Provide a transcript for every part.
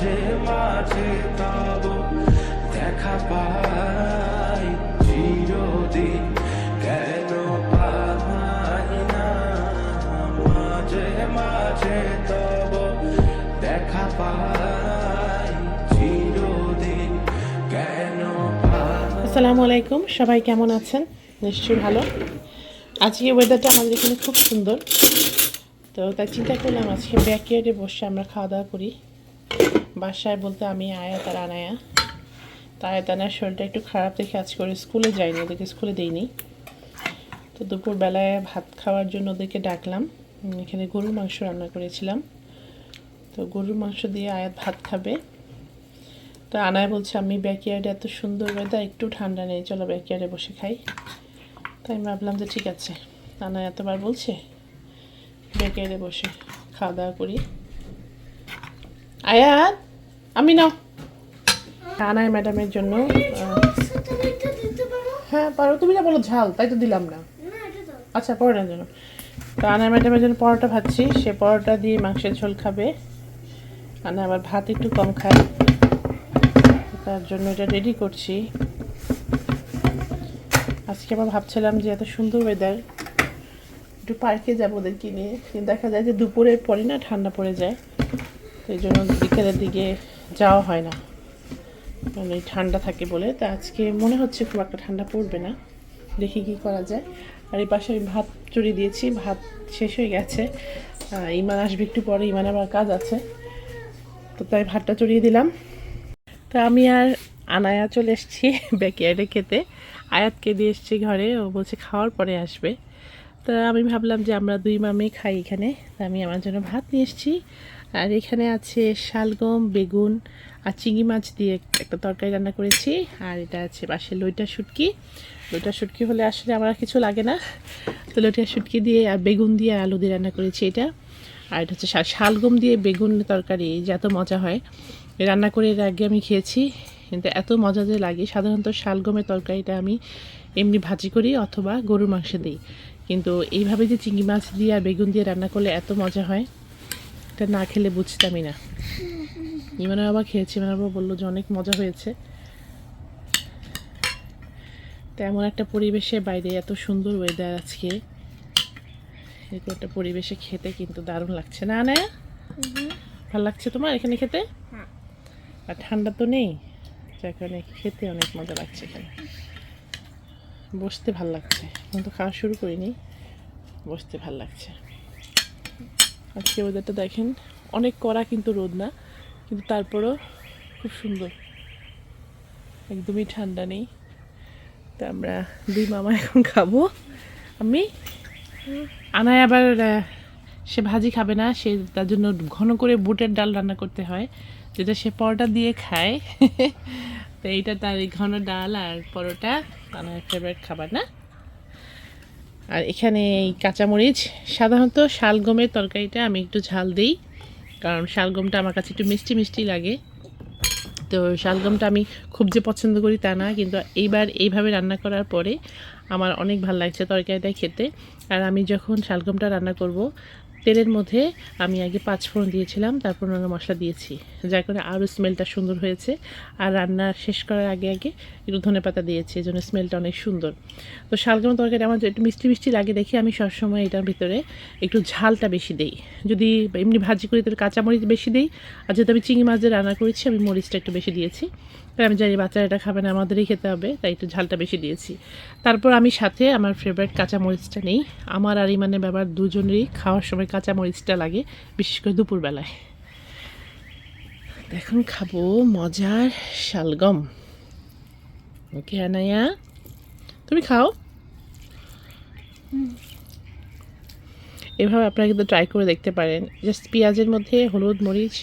মাঝে মাঝে তব দেখা পাই চিরদিন। কেন পাই না? মাঝে মাঝে তব দেখা পাই চিরদিন। কেন আসসালামু আলাইকুম, সবাই কেমন আছেন? নিশ্চয়ই ভালো। আজকে ওয়েদারটা আমাদের এখানে খুব সুন্দর। তো তাই চিন্তা করলাম আজকে ব্যাকইয়ার্ডে বসে আমরা খাওয়া দাওয়া করি। বাসায় বলতে আমি আয়া, তার আনায়া। তা আয়াত আনার শরীরটা একটু খারাপ দেখে আজ করে স্কুলে যাইনি ওদেরকে স্কুলে দিইনি। তো দুপুরবেলায় ভাত খাওয়ার জন্য ওদেরকে ডাকলাম। এখানে গরুর মাংস রান্না করেছিলাম। তো গরুর মাংস দিয়ে আয়াত ভাত খাবে। তো আনায় বলছে, আমি ব্যাকইয়ার্ডে এত সুন্দর ওয়েদার একটু ঠান্ডা নেই, চলো ব্যাকইয়ার্ডে বসে খাই। তাই আমি ভাবলাম যে ঠিক আছে। আনায় এতবার বলছে ব্যাকইয়ার্ডে বসে খাওয়া দাওয়া করি। আয়াত আমি নাও। আনায় ম্যাডামের জন্য হ্যাঁ পারো। তুমি না বলো ঝাল তাই তো দিলাম না। না এটা দাও। আচ্ছা পরোটার জন্য। তো আনার ম্যাডামের জন্য পরোটা ভাজছি। সে পরোটা দিয়ে মাংসের ঝোল খাবে। আনা আবার ভাত একটু কম খায়। তার জন্য এটা রেডি করছি। আজকে আবার ভাবছিলাম যে এত সুন্দর ওয়েদার একটু পার্কে যাব ওদেরকে নিয়ে। কিন্তু দেখা যায় যে দুপুরের পরে না ঠান্ডা পড়ে যায়। তো এই জন্য বিকেলের দিকে যাওয়া হয় না। মানে ঠান্ডা থাকে বলে। তা আজকে মনে হচ্ছে খুব একটা ঠান্ডা পড়বে না। দেখি কি করা যায়। আর এই পাশে আমি ভাত চড়িয়ে দিয়েছি। ভাত শেষ হয়ে গেছে। ইমান আসবে একটু পরে। ইমান আবার কাজ আছে। তো তাই ভাতটা চড়িয়ে দিলাম। তো আমি আর আনায়া চলে এসেছি ব্যাকয়ার্ডে খেতে। আয়াতকে দিয়ে এসেছি ঘরে। ও বলছে খাওয়ার পরে আসবে। তা আমি ভাবলাম যে আমরা দুই মামে খাই এখানে। তা আমি আমার জন্য ভাত নিয়ে এসেছি। আর এখানে আছে শালগম, বেগুন আর চিংড়ি মাছ দিয়ে একটা তরকারি রান্না করেছি। আর এটা আছে পাশে লইটা শুটকি। লইটা শুটকি হলে আসলে আমার কিছু লাগে না। তো লইটা শুটকি দিয়ে আর বেগুন দিয়ে আর আলু দিয়ে রান্না করেছি এটা। আর এটা হচ্ছে শালগম দিয়ে বেগুন তরকারি যে এত মজা হয়। রান্না করে এর আগে আমি খেয়েছি। কিন্তু এত মজা যে লাগে। সাধারণত শালগমের তরকারিটা আমি এমনি ভাজি করি অথবা গরুর মাংস দিই। কিন্তু এইভাবে যে চিংড়ি মাছ দিয়ে আর বেগুন দিয়ে রান্না করলে এত মজা হয়। এটা না খেলে বুঝতামই না। ইমানের বাবা খেয়েছি ইমানের বাবা বলল যে অনেক মজা হয়েছে। তেমন একটা পরিবেশে বাইরে এত সুন্দর ওয়েদার আজকে। এরকম একটা পরিবেশে খেতে কিন্তু দারুণ লাগছে। না না? ভালো লাগছে তোমার এখানে খেতে। আর ঠান্ডা তো নেই। কারণে খেতে অনেক মজা লাগছে এখানে। বসতে ভালো লাগছে। এখন তো খাওয়া শুরু করিনি। বসতে ভালো লাগছে। আজকে ওয়েদারটা দেখেন। অনেক কড়া কিন্তু রোদ না, কিন্তু তারপরও খুব সুন্দর। একদমই ঠান্ডা নেই। তা আমরা দুই মামা এখন খাব। আমি, আনায় আবার সে ভাজি খাবে না, সে তার জন্য ঘন করে বুটের ডাল রান্না করতে হয়, যেটা সে পরোটা দিয়ে খায়। তো এইটা তার ঘন ডাল আর পরোটা আনার ফেভারিট খাবার, না? আর এখানে এই কাঁচামরিচ, সাধারণত শালগমের তরকারিটা আমি একটু ঝাল দিই, কারণ শালগমটা আমার কাছে একটু মিষ্টি মিষ্টি লাগে। তো শালগমটা আমি খুব যে পছন্দ করি তা না, কিন্তু এইবার এইভাবে রান্না করার পরে আমার অনেক ভালো লাগছে তরকারিটা খেতে। আর আমি যখন শালগমটা রান্না করব তেলের মধ্যে আমি আগে পাঁচ ফোড়ন দিয়েছিলাম, তারপর অন্য মশলা দিয়েছি। যার কারণে আরও স্মেলটা সুন্দর হয়েছে। আর রান্না শেষ করার আগে আগে একটু ধনে পাতা দিয়েছি, এই জন্য স্মেলটা অনেক সুন্দর। তো শালগম তরকারি আমার একটু মিষ্টি মিষ্টি লাগে দেখি আমি সবসময় এটার ভিতরে একটু ঝালটা বেশি দেই। যদি এমনি ভাজি করি তাহলে কাঁচামরিচ বেশি দিই। আর যেহেতু আমি চিংড়ি মাছ দিয়ে রান্না করেছি, আমি মরিচটা একটু বেশি দিয়েছি। তাই আমি জানি বাচ্চারা এটা খাবে না, আমাদেরই খেতে হবে, তাই একটু ঝালটা বেশি দিয়েছি। তারপর আমি সাথে আমার ফেভারিট কাঁচামরিচটা নেই। আমার আর ইমানের ব্যাপার দুজনেরই খাওয়ার সময় কাঁচামরিচটা লাগে, বিশেষ করে দুপুরবেলায়। এখন খাব মজার শালগম। ওকে, আনায়া, তুমি খাও। এভাবে আপনারা কিন্তু ট্রাই করে দেখতে পারেন। জাস্ট পেঁয়াজের মধ্যে হলুদ, মরিচ,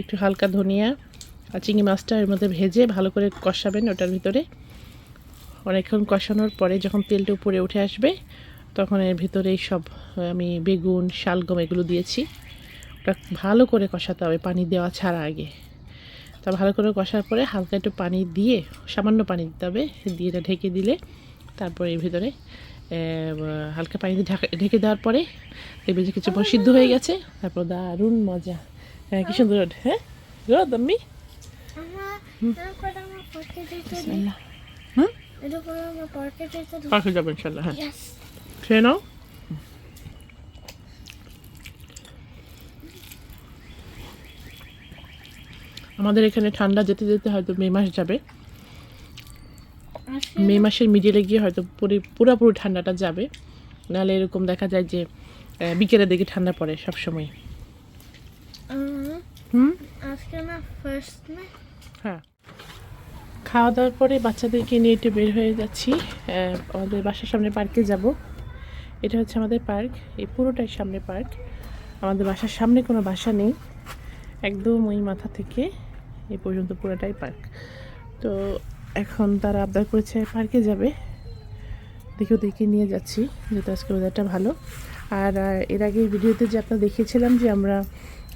একটু হালকা ধনিয়া আর চিংড়ি মাছটা এর মধ্যে ভেজে ভালো করে কষাবেন ওটার ভিতরে। অনেকক্ষণ কষানোর পরে যখন তেলটা উপরে উঠে আসবে তখন এর ভিতরে সব আমি বেগুন শালগম এগুলো দিয়েছি। ওটা ভালো করে কষাতে হবে পানি দেওয়া ছাড়া আগে। তা ভালো করে কষার পরে হালকা একটু পানি দিয়ে সামান্য পানি দিতে হবে দিয়ে এটা ঢেকে দিলে তারপরে এর ভিতরে হালকা পানি দিয়ে ঢাকা ঢেকে দেওয়ার পরে দেখবে যে কিছু সিদ্ধ হয়ে গেছে। তারপর দারুণ মজা। হ্যাঁ কি সুন্দর হ্যাঁ? getirdim. পাখি যাবে ইনশাল্লাহ হ্যাঁ. খেয়ে নাও আমাদের এখানে ঠান্ডা যেতে যেতে হয়তো মে মাস যাবে। মে মাসের মিডিলে গিয়ে হয়তো পুরি পুরোপুরি ঠান্ডাটা যাবে। নাহলে এরকম দেখা যায় যে বিকেলের দিকে ঠান্ডা পড়ে সব সময় হুম? আজকে না ফার্স্ট না হ্যাঁ। খাওয়া দাওয়ার পরে বাচ্চাদেরকে নিয়ে একটু বের হয়ে যাচ্ছি। আমাদের বাসার সামনে পার্কে যাব। এটা হচ্ছে আমাদের পার্ক, এই পুরোটাই সামনে পার্ক। আমাদের বাসার সামনে কোনো বাসা নেই, একদম ওই মাথা থেকে এই পর্যন্ত পুরোটাই পার্ক। তো এখন তারা আবদার করেছে পার্কে যাবে, দেখে ওদেরকে নিয়ে যাচ্ছি, যেহেতু আজকে ওয়েদারটা ভালো। আর এর আগে ভিডিওতে যে আপনার দেখিয়েছিলাম যে আমরা,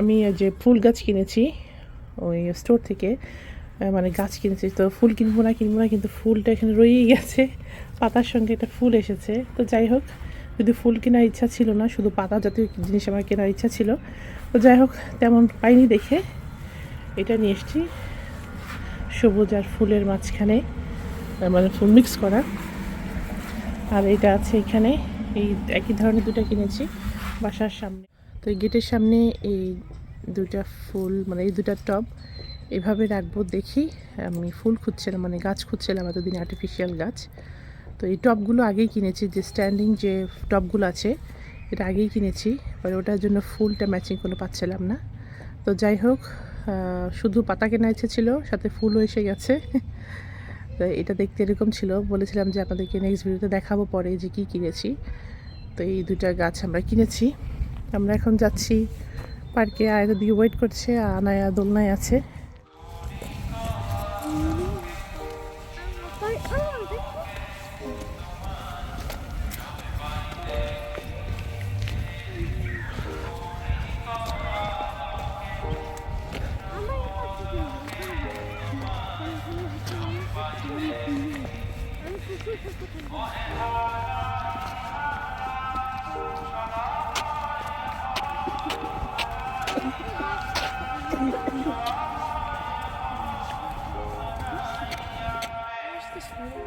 আমি যে ফুল গাছ কিনেছি, ওই স্টোর থেকে মানে গাছ কিনেছি, তো ফুল কিনবো না কিনবো না, কিন্তু ফুলটা এখানে রয়েই গেছে, পাতার সঙ্গে একটা ফুল এসেছে। তো যাই হোক যদি ফুল কেনার ইচ্ছা ছিল না, শুধু পাতা জাতীয় জিনিস আমার কেনার ইচ্ছা ছিল। তো যাই হোক, তেমন পাইনি দেখে। এটা নিয়ে এসেছি সবুজ আর ফুলের মাঝখানে মানে ফুল মিক্স করা। আর এটা আছে এখানে, এই একই ধরনের দুটো কিনেছি বাসার সামনে। তো এই গেটের সামনে এই দুটা ফুল মানে এই দুটা টব এভাবে রাখব দেখি। আমি ফুল খুঁজছিলাম মানে গাছ খুঁজছিলাম, এতদিন আর্টিফিশিয়াল গাছ। তো এই টবগুলো আগেই কিনেছি, যে স্ট্যান্ডিং যে টবগুলো আছে, এটা আগেই কিনেছি। এবার ওটার জন্য ফুলটা ম্যাচিং কোনো পাচ্ছিলাম না। তো যাই হোক শুধু পাতা কেনা ইচ্ছে ছিল, সাথে ফুলও এসে গেছে। তো এটা দেখতে এরকম ছিল। বলেছিলাম যে আপনাদেরকে নেক্সট ভিডিওতে দেখাবো পরে যে কী কিনেছি। তো এই দুটা গাছ আমরা কিনেছি। আমরা এখন যাচ্ছি পার্কে। আয়তো দিকে ওয়েট করছে, আনায়া দোলনায় আছে।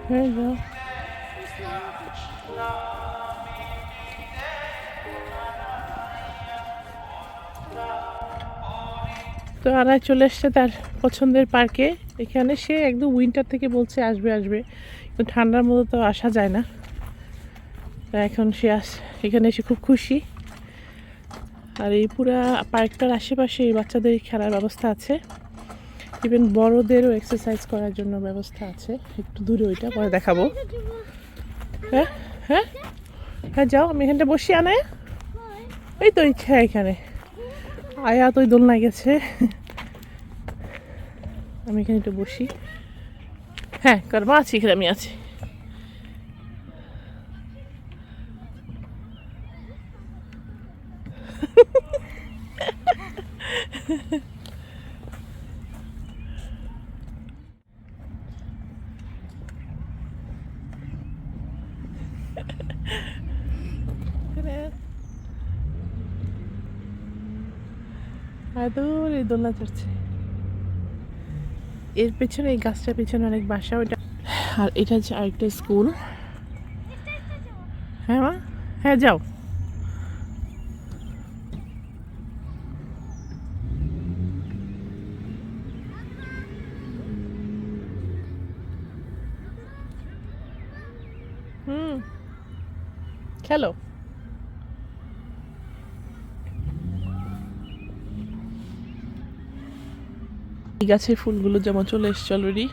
যাও তো আনায় চলে এসছে তার পছন্দের পার্কে। এখানে সে একদম উইন্টার থেকে বলছে আসবে আসবে। কিন্তু ঠান্ডার মধ্যে তো আসা যায় না। এখন সে আস, এখানে এসে খুব খুশি। আর এই পুরা পার্কটার আশেপাশে এই বাচ্চাদের খেলার ব্যবস্থা আছে। ইভেন বড়দেরও এক্সারসাইজ করার জন্য ব্যবস্থা আছে। একটু দূরে ওইটা, পরে দেখাবো। হ্যাঁ হ্যাঁ হ্যাঁ যাও, আমি এখানটা বসি আনে এই তো ইচ্ছা এখানে। আয়া তো ওই দোলনায় গেছে। আমি এখানে একটু বসি। হ্যাঁ কারণ আছি, এখানে আমি আছি। দোলনা চড়ছে এর পেছনে, এই গাছটার পেছনে অনেক বাসা, ওইটা আর এটা হচ্ছে আরেকটা স্কুল। হ্যাঁ মা? হ্যাঁ যাও। হুম। খেলো। এই গাছের ফুলগুলো যেমন চলে এসছে অলরেডি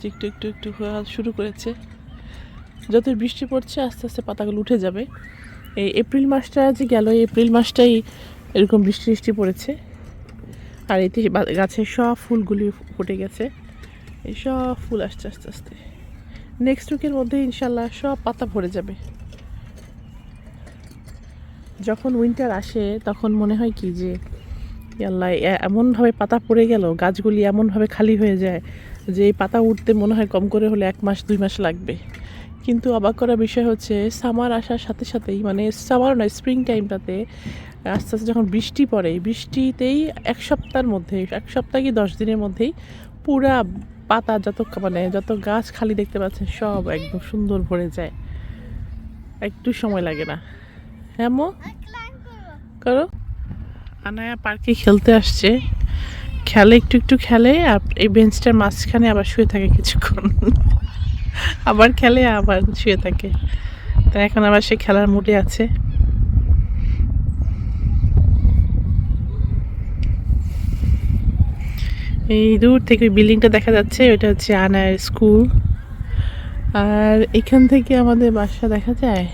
যে একটু একটু একটু শুরু করেছে। যত বৃষ্টি পড়ছে, আস্তে আস্তে পাতাগুলো উঠে যাবে। এই এপ্রিল মাসটা যে গেল এপ্রিল মাসটাই এরকম বৃষ্টি বৃষ্টি পড়েছে। আর এতে গাছের সব ফুলগুলি ফুটে গেছে। এই সব ফুল আসছে, আস্তে আস্তে। নেক্সট উইকের মধ্যে ইনশাল্লাহ সব পাতা ভরে যাবে। যখন উইন্টার আসে, তখন মনে হয় কি যে আল্লাহ এমনভাবে পাতা পড়ে গেল গাছগুলি এমনভাবে খালি হয়ে যায় যে এই পাতা উঠতে মনে হয় কম করে হলে এক মাস দুই মাস লাগবে। কিন্তু অবাক করা বিষয় হচ্ছে সামার আসার সাথে সাথেই মানে সামার নয় স্প্রিং টাইমটাতে আস্তে আস্তে যখন বৃষ্টি পড়ে বৃষ্টিতেই এক সপ্তাহের মধ্যে এক সপ্তাহ কি দশ দিনের মধ্যেই পুরা পাতা যত মানে যত গাছ খালি দেখতে পাচ্ছেন সব একদম সুন্দর ভরে যায়। একটু সময় লাগে না। হ্যাঁ মো? করো। আনায়া পার্কে খেলতে আসছে। খেলে, একটু একটু খেলে, আর এই বেঞ্চটার মাঝখানে আবার শুয়ে থাকে কিছুক্ষণ। আবার খেলে, আবার শুয়ে থাকে। তো এখন আবার সে খেলার মুডে আছে। এই দূর থেকে ওই বিল্ডিংটা দেখা যাচ্ছে ওটা হচ্ছে আনায়ের স্কুল আর এখান থেকে আমাদের বাসা দেখা যায়?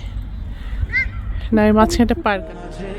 না এর মাঝখানে একটা পার্ক মাঝে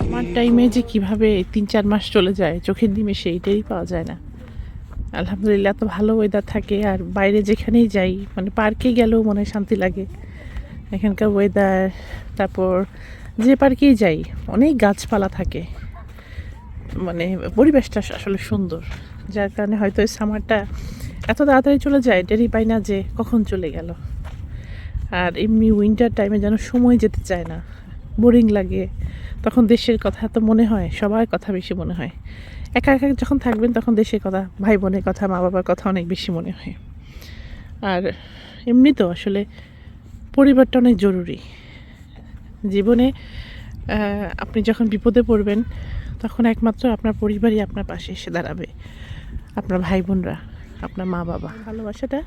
আমার টাইমে যে কীভাবে তিন, চার মাস চলে যায়, চোখের নিমেষে এইটাই পাওয়া যায় না। আলহামদুলিল্লাহ এত ভালো ওয়েদার থাকে আর বাইরে যেখানেই যাই মানে পার্কে গেলেও মনে শান্তি লাগে। এখানকার ওয়েদার তারপর যে পার্কেই যাই, অনেক গাছপালা থাকে। মানে পরিবেশটা আসলে সুন্দর। যার কারণে হয়তো এই সামারটা এত তাড়াতাড়ি চলে যায় টেরি পাই না যে কখন চলে গেল। আর এমনি উইন্টার টাইমে যেন সময় যেতে চায় না। বোরিং লাগে। তখন দেশের কথা তো মনে হয়, সবার কথা বেশি মনে হয়। একা একা যখন থাকবেন তখন দেশের কথা ভাই বোনের কথা মা বাবার কথা অনেক বেশি মনে হয়। আর এমনি তো আসলে পরিবারটা অনেক জরুরি। জীবনে আপনি যখন বিপদে পড়বেন, তখন একমাত্র আপনার পরিবারই আপনার পাশে এসে দাঁড়াবে। আপনার ভাই বোনরা আপনার মা বাবা ভালোবাসাটা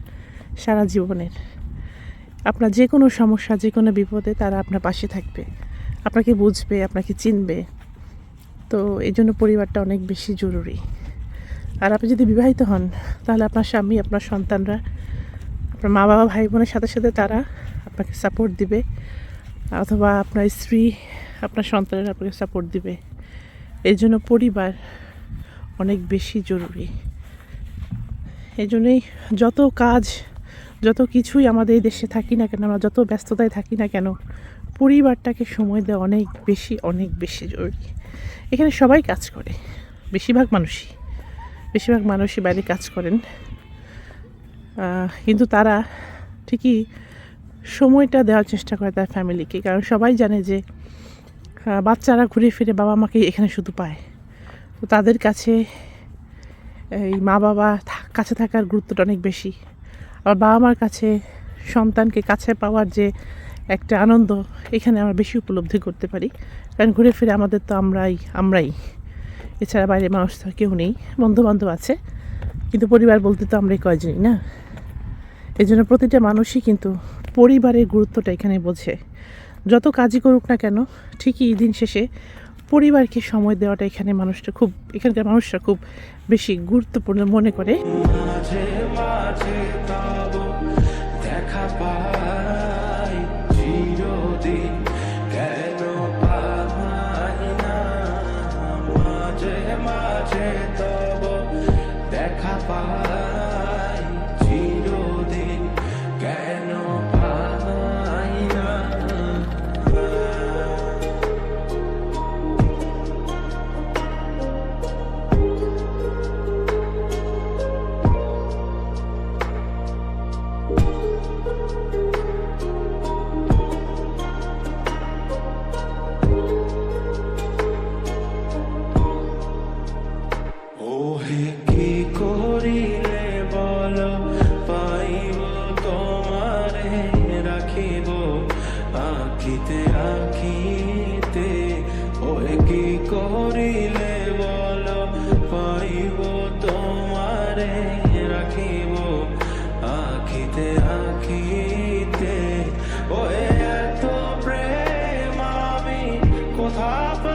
সারা জীবনের। আপনার যে কোনো সমস্যা যে কোনো বিপদে তারা আপনার পাশে থাকবে। আপনাকে বুঝবে, আপনাকে চিনবে। তো এই জন্য পরিবারটা অনেক বেশি জরুরি। আর আপনি যদি বিবাহিত হন, তাহলে আপনার স্বামী, আপনার সন্তানরা, আপনার মা বাবা, ভাই বোনের সাথে সাথে তারা আপনাকে সাপোর্ট দিবে। অথবা আপনার স্ত্রী, আপনার সন্তানের আপনাকে সাপোর্ট দিবে। এই জন্য পরিবার অনেক বেশি জরুরি। এই জন্যই যত কাজ, যত কিছুই আমাদের এই দেশে থাকি না কেন, আমরা যত ব্যস্ততায় থাকি না কেন পরিবারটাকে সময় দেওয়া অনেক বেশি অনেক বেশি জরুরি। এখানে সবাই কাজ করে, বেশিরভাগ মানুষই। বেশিরভাগ মানুষই বাইরে কাজ করেন। কিন্তু তারা ঠিকই সময়টা দেওয়ার চেষ্টা করে তার ফ্যামিলিকে। কারণ সবাই জানে যে বাচ্চারা ঘুরে ফিরে বাবা মাকে এখানে শুধু পায়। তো তাদের কাছে এই মা বাবা কাছে থাকার গুরুত্বটা অনেক বেশি। আবার বাবা মার কাছে সন্তানকে কাছে পাওয়ার যে একটা আনন্দ এখানে আমরা বেশি উপলব্ধি করতে পারি। কারণ ঘুরে ফিরে আমাদের তো আমরাই আমরাই। এছাড়া বাইরে মানুষ তো কেউ নেই বন্ধু বান্ধব আছে। কিন্তু পরিবার বলতে তো আমরাই কয়জনই, না? এই জন্য প্রতিটা মানুষই কিন্তু পরিবারের গুরুত্বটা এখানে বোঝে। যত কাজই করুক না কেন, ঠিকই দিন শেষে পরিবারকে সময় দেওয়াটা এখানে মানুষটা খুব, এখানকার মানুষরা খুব বেশি গুরুত্বপূর্ণ মনে করে। মাঝে মাঝে Papa.